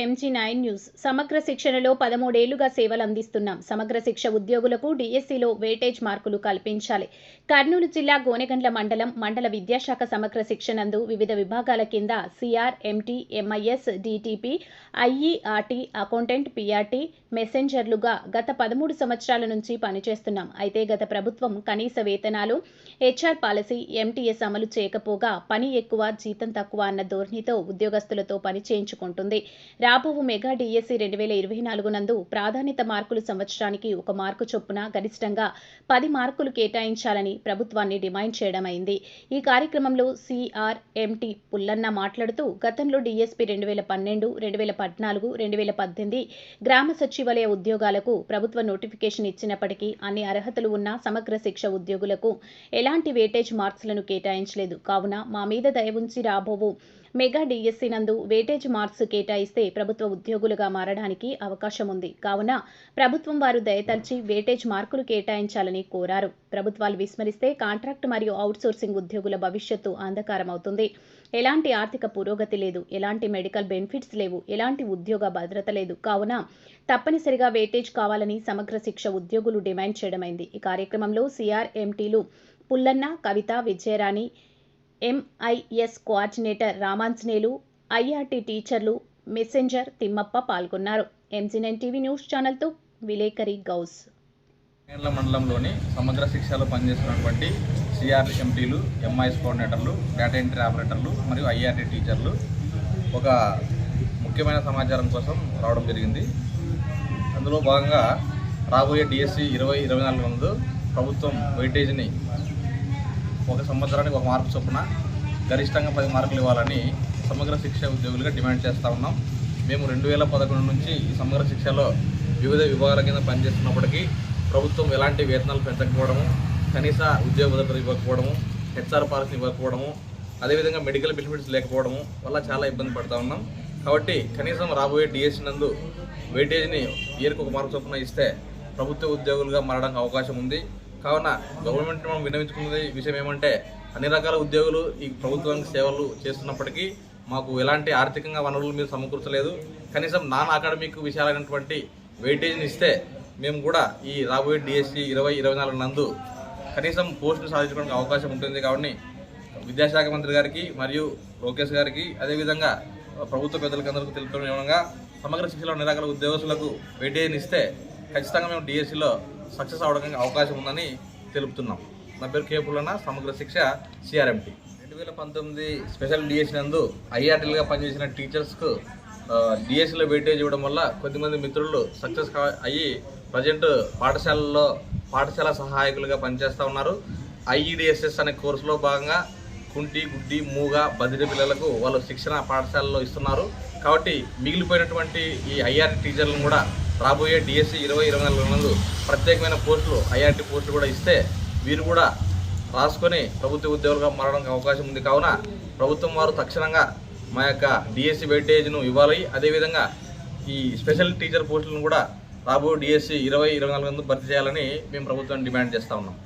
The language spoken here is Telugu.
MG nine news. సమగ్ర శిక్షణలో పదమూడేళ్ళుగా సేవలు అందిస్తున్నాం సమగ్ర శిక్ష ఉద్యోగులకు డిఎస్సిలో వేటేజ్ మార్కులు కల్పించాలి. కర్నూలు జిల్లా గోనెగండ్ల మండలం మండల విద్యాశాఖ సమగ్ర శిక్షణందు వివిధ విభాగాల కింద C R M T MIS DTP IERT accountant PRT మెసెంజర్లుగా గత పదమూడు సంవత్సరాల నుంచి పనిచేస్తున్నాం. అయితే గత ప్రభుత్వం కనీస వేతనాలు హెచ్ఆర్ పాలసీ ఎంటీఎస్ అమలు చేయకపోగా పని ఎక్కువ జీతం తక్కువ అన్న ధోరణితో ఉద్యోగస్తులతో పని చేయించుకుంటుంది. రాబోవు మెగా డిఎస్సి రెండు వేల ఇరవై నాలుగు నందు ప్రాధాన్యత మార్కులు సంవత్సరానికి ఒక మార్కు చొప్పున గరిష్టంగా పది మార్కులు కేటాయించాలని ప్రభుత్వాన్ని డిమాండ్ చేయడమైంది. ఈ కార్యక్రమంలో సిఆర్ఎంటి పుల్లన్న మాట్లాడుతూ గతంలో డిఎస్పీ రెండు వేల పన్నెండు రెండు వేల పద్నాలుగు రెండు వేల పద్దెనిమిది గ్రామ సచివాలయ ఉద్యోగాలకు ప్రభుత్వ నోటిఫికేషన్ ఇచ్చినప్పటికీ అన్ని అర్హతలు ఉన్న సమగ్ర శిక్ష ఉద్యోగులకు ఎలాంటి వేటేజ్ మార్క్స్లను కేటాయించలేదు. కావున మా మీద దయ ఉంచి రాబోవు మెగా డిఎస్సి నందు వేటేజ్ మార్క్స్ కేటాయిస్తే ప్రభుత్వ ఉద్యోగులుగా మారడానికి అవకాశం ఉంది కావున ప్రభుత్వం వారు దయతల్చి వేటేజ్ మార్కులు కేటాయించాలని కోరారు. ప్రభుత్వాలు విస్మరిస్తే కాంట్రాక్ట్ మరియు అవుట్సోర్సింగ్ ఉద్యోగుల భవిష్యత్తు అంధకారం అవుతుంది ఎలాంటి ఆర్థిక పురోగతి లేదు. ఎలాంటి మెడికల్ బెనిఫిట్స్ లేవు. ఎలాంటి ఉద్యోగ భద్రత లేదు. కావున తప్పనిసరిగా వేటేజ్ కావాలని సమగ్ర శిక్ష ఉద్యోగులు డిమాండ్ చేయడమైంది. ఈ కార్యక్రమంలో CR ఎంటీలు Pullanna Kavitha Vijayarani MIS coordinator Ramanjaneyulu IRT టీచర్లు మెసెంజర్ తిమ్మప్ప పాల్గొన్నారు. ఎంజీనైన్ టీవీ న్యూస్ ఛానల్తో విలేకరి గౌస్. కేరళ మండలంలోని సమగ్ర శిక్షలో పనిచేస్తున్నటువంటి సిఆర్ఎంటీలు ఎంఐఎస్ కోఆర్డినేటర్లు డేటా ఎంట్రీ ఆపరేటర్లు మరియు ఐఆర్టీ టీచర్లు ఒక ముఖ్యమైన సమాచారం కోసం రావడం జరిగింది. అందులో భాగంగా రాబోయే డిఎస్సి ఇరవై ఇరవై నాలుగు నందు ప్రభుత్వం వెయిటేజ్ని ఒక సంవత్సరానికి ఒక మార్పు చొప్పున గరిష్టంగా పది మార్కులు ఇవ్వాలని సమగ్ర శిక్ష ఉద్యోగులుగా డిమాండ్ చేస్తూ ఉన్నాం. మేము రెండు వేల పదకొండు నుంచి ఈ సమగ్ర శిక్షలో వివిధ విభాగాల కింద పనిచేస్తున్నప్పటికీ ప్రభుత్వం ఎలాంటి వేతనాలు పెంచకపోవడము కనీస ఉద్యోగ భద్రత ఇవ్వకపోవడము హెచ్ఆర్ పాలసీ ఇవ్వకపోవడము అదేవిధంగా మెడికల్ బెనిఫిట్స్ లేకపోవడము వల్ల చాలా ఇబ్బంది పడుతూ ఉన్నాం. కాబట్టి కనీసం రాబోయే డిఎస్సీ నందు వెయిటేజ్ని ఇయర్కి ఒక మార్కు చొప్పున ఇస్తే ప్రభుత్వ ఉద్యోగులుగా మారడానికి అవకాశం ఉంది. కావున గవర్నమెంట్ మనం విన్నవించుకున్నది విషయం ఏమంటే అన్ని రకాల ఉద్యోగులు ఈ ప్రభుత్వానికి సేవలు చేస్తున్నప్పటికీ మాకు ఎలాంటి ఆర్థికంగా వనరులు మీరు సమకూర్చలేదు. కనీసం నాన్ అకాడమిక్ విషయాలైనటువంటి వెయిటేజ్ని ఇస్తే మేము కూడా ఈ రాబోయే డిఎస్సి ఇరవై ఇరవై నాలుగు నందు కనీసం పోస్టులు సాధించుకోవడానికి అవకాశం ఉంటుంది కాబట్టి విద్యాశాఖ మంత్రి గారికి మరియు లోకేష్ గారికి అదేవిధంగా ప్రభుత్వ పెద్దలకి అందరికీ తెలుపడం సమగ్ర శిక్షలో అన్ని రకాల ఉద్యోగస్తులకు వెయిటేజ్ని ఇస్తే ఖచ్చితంగా మేము డిఎస్సిలో సక్సెస్ అవడానికి అవకాశం ఉందని తెలుపుతున్నాం. నా పేరు కేపులన్న సమగ్ర శిక్ష సిఆర్ఎంటీ రెండు వేల పంతొమ్మిది స్పెషల్ డిఎస్సి నందు ఐఆర్టీలుగా పనిచేసిన టీచర్స్కు డిఎస్సిలో వెయిటేజ్ ఇవ్వడం వల్ల కొద్దిమంది మిత్రులు సక్సెస్ అయ్యి ప్రజెంట్ పాఠశాలల్లో పాఠశాల సహాయకులుగా పనిచేస్తూ ఉన్నారు. ఐఈడిఎస్ఎస్ అనే కోర్సులో భాగంగా కుంటి గుడ్డి మూగ బదిరి పిల్లలకు వాళ్ళు శిక్షణ పాఠశాలలో ఇస్తున్నారు. కాబట్టి మిగిలిపోయినటువంటి ఈ ఐఆర్ టీచర్లను కూడా రాబోయే డిఎస్సి ఇరవై ఇరవై నాలుగు నందు ప్రత్యేకమైన పోస్టులు ఐఆర్టీ పోస్టులు కూడా ఇస్తే వీరు కూడా రాసుకొని ప్రభుత్వ ఉద్యోగులుగా మారడానికి అవకాశం ఉంది. కావున ప్రభుత్వం వారు తక్షణంగా మా యొక్క డిఎస్సి వెయిటేజ్ను ఇవ్వాలి. అదేవిధంగా ఈ స్పెషల్ టీచర్ పోస్టులను కూడా రాబోయే డిఎస్సి ఇరవై ఇరవై నాలుగు నందు భర్తీ చేయాలని మేము ప్రభుత్వాన్ని డిమాండ్ చేస్తూ ఉన్నాం.